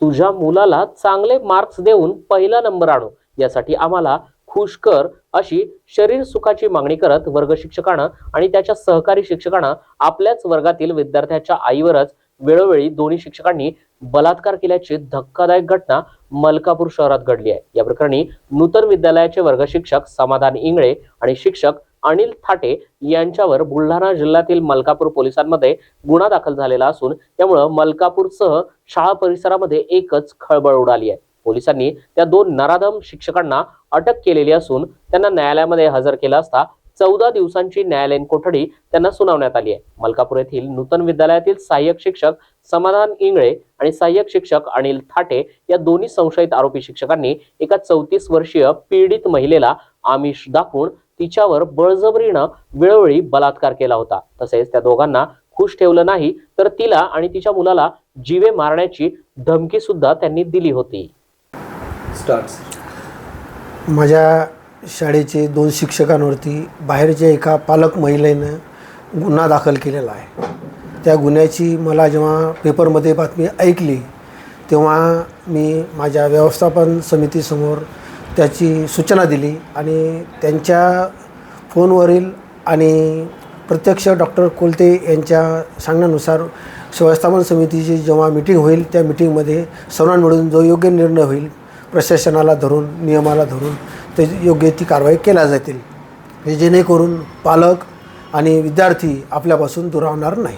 तुझ्या मुलाला चांगले मार्क्स देऊन पहिला नंबर आणू. यासाठी आम्हाला खुश कर अशी शरीर सुखाची मागणी करत वर्ग शिक्षकानं आणि त्याच्या सहकारी शिक्षकानं आपल्याच वर्गातील विद्यार्थ्याच्या आईवरच वेळोवेळी दोन्ही शिक्षकांनी बलात्कार केल्याची धक्कादायक घटना मलकापूर शहरात घडली आहे. या प्रकरणी नूतन विद्यालयाचे वर्ग शिक्षक समाधान इंगळे आणि शिक्षक अनिल थाटे यांच्यावर बुलढाणा जिल्ह्यातील मलकापूर पोलिसांमध्ये गुन्हा दाखल झालेला असून त्यामुळं मलकापूरसह शाळा परिसरामध्ये एकच खळबळ उडाली आहे. पोलिसांनी त्या दोन नराधम शिक्षकांना अटक केलेली असून त्यांना न्यायालयामध्ये हजर केला असता चौदा दिवसांची न्यायालयीन कोठडी त्यांना सुनावण्यात आली आहे. मलकापूर येथील नूतन विद्यालयातील सहाय्यक शिक्षक समाधान इंगळे आणि सहाय्यक शिक्षक अनिल थाटे या दोन्ही संशयित आरोपी शिक्षकांनी एका चौतीस वर्षीय पीडित महिलेला आमिष दाखवून तिच्यावर बळजबरीनं वेळोवेळी बलात्कार केला होता. तसेच त्या दोघांना खुश ठेवलं नाही तर तिला आणि तिच्या मुलाला जीवे मारण्याची धमकी सुद्धा त्यांनी दिली होती. स्टार्ट्स माझ्या शाळेचे दोन शिक्षकांवरती बाहेरच्या एका पालक महिलेनं गुन्हा दाखल केलेला आहे. त्या गुन्ह्याची मला जेव्हा पेपरमध्ये बातमी ऐकली तेव्हा मी माझ्या व्यवस्थापन समितीसमोर त्याची सूचना दिली आणि त्यांच्या फोनवरील आणि प्रत्यक्ष डॉक्टर कोलते यांच्या सांगण्यानुसार व्यवस्थापन समितीची जेव्हा मिटिंग होईल त्या मिटिंगमध्ये सर्वांना मिळून जो योग्य निर्णय होईल प्रशासनाला धरून नियमाला धरून ते योग्य ती कारवाई केल्या जातील. हे जेणेकरून पालक आणि विद्यार्थी आपल्यापासून दुरावणार नाही